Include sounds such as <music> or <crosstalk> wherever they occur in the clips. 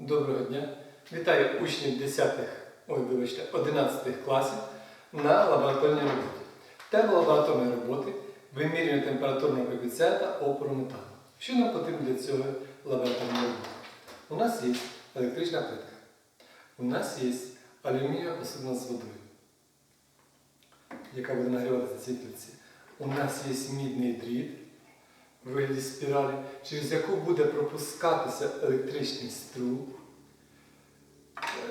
Доброго дня! Вітаю учнів 10, ой, вибачте, 11 класів на лабораторній роботі. Тема лабораторної роботи вимірювання температурного коефіцієнта опору металу. Що нам потрібно для цього лабораторної роботи? У нас є електрична плитка. У нас є алюмінієва посудина з водою, яка буде нагріватися на цій плитці. У нас є мідний дріт в вигляді спіралі, через яку буде пропускатися електричний струм,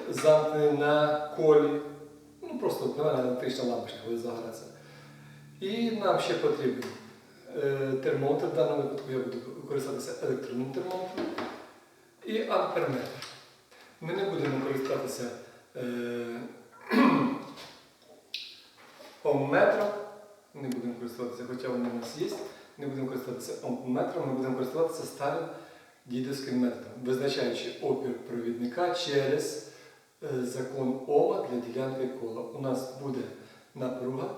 е, замкнений на колі, ну просто електрична лампочка буде загоратися. І нам ще потрібен е, термометр, в даному випадку я буду користуватися електронним термометром, і амперметр. Ми не будемо користуватися е, <clears throat> омметром, не будемо користуватися, хоча вони у нас є. Не будемо користуватися омметром, ми будемо користуватися старим дідовським методом, визначаючи опір провідника через е, закон Ома для ділянки кола. У нас буде напруга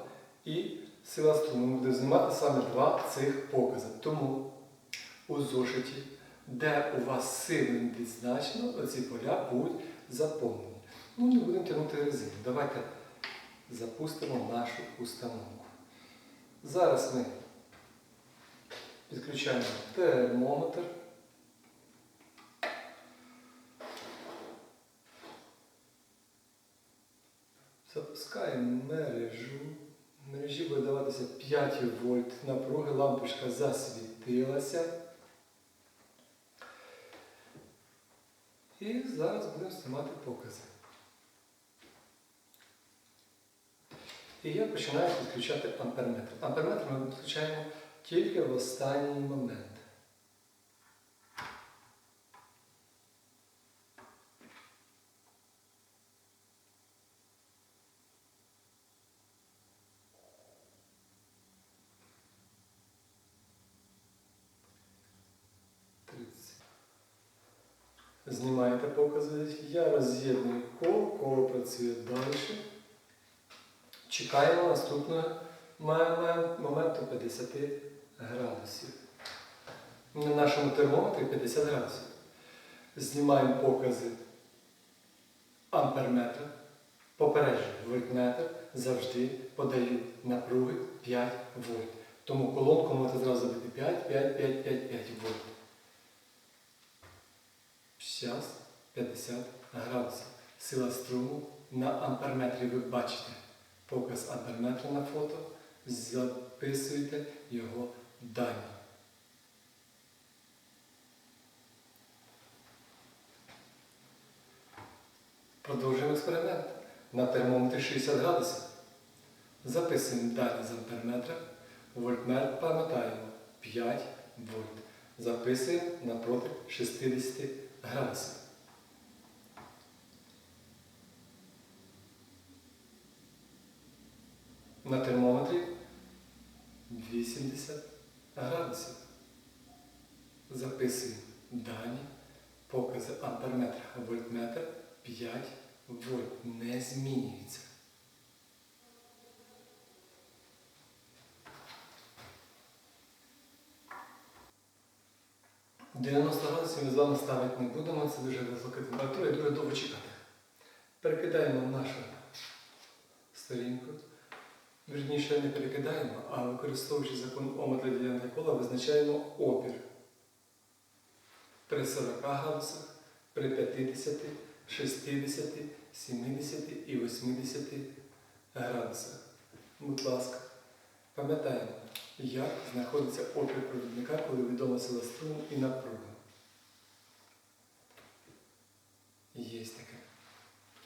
і сила струму. Ми будемо знімати саме два цих покази. Тому у зошиті, де у вас сили відзначено, оці поля будуть заповнені. Ну, не будемо тягнути резину. Давайте запустимо нашу установку. Зараз ми Підключаємо термометр. Запускаємо мережу. Мережі буде даватися 5 вольт напруги, лампочка засвітилася. І зараз будемо знімати покази. І я починаю підключати амперметр. Амперметр ми підключаємо тільки в останній момент. Знімаєте покази. Я роз'єдную коло, коло працює далі. Чекаємо наступного моменту 50 градусів. На нашому термометрі 50 градусів. Знімаємо покази амперметра, попереджую, вольтметр завжди подають напруги 5 вольт. Тому колонку можете зразу забити 5, 5, 5, 5, 5 вольт. Зараз 50 градусів. Сила струму на амперметрі ви бачите. Показ амперметра на фото. Записуйте його дані. Продовжуємо експеримент. На термометрі 60 градусів. Записуємо дані з амперметра. Вольтметр пам'ятаємо 5 вольт. Записуємо напроти 60 градусів. На термометрі 80 градусів. Записуємо дані, покази амперметра, вольтметр 5 вольт. Не змінюється. – 90 градусів ми з вами ставити не будемо, це дуже висока температура і дуже довго чекати. Перекидаємо нашу сторінку. Вірніше не перекидаємо, а використовуючи закон Ома для ділянки кола, визначаємо опір при 40 градусах, при 50, 60, 70 і 80 градусах. Будь ласка, пам'ятаємо, як знаходиться опір провідника, коли відома сила струму і напруга. Є таке.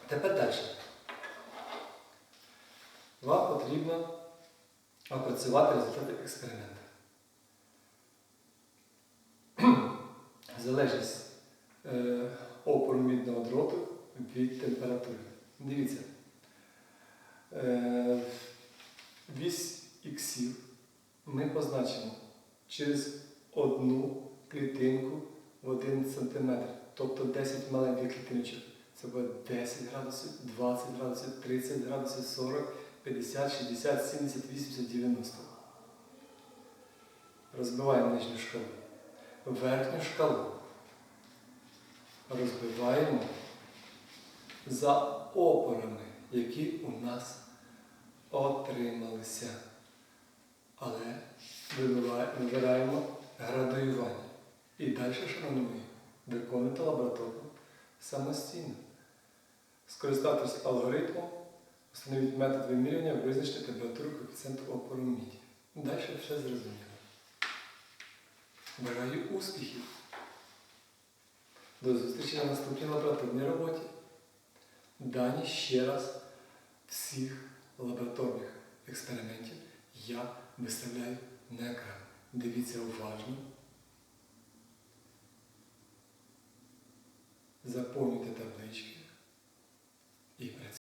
Тепер далі. Вам потрібно опрацювати результати експерименту. <clears throat> Залежність е, опору мідного дроту від температури. Дивіться. Е, вісь іксів ми позначимо через одну клітинку в 1 см, тобто 10 маленьких клітиночок. Це буде 10 градусів, 20 градусів, 30 градусів, 40, 50, 60, 70, 80, 90. Розбиваємо нижню шкалу. Верхню шкалу розбиваємо за опорами, які у нас отрималися. Але вибираємо градуювання. І далі, шановні мої, виконуйте лабораторно самостійно. Скористатися алгоритмом, встановіть метод вимірювання, визначити температуру коефіцієнту опору міді. Далі все зрозуміло. Бажаю успіхів! До зустрічі на наступній лабораторній роботі. Дані ще раз всіх лабораторних експериментів я виставляю на екран. Дивіться уважно. Заповнюйте таблички.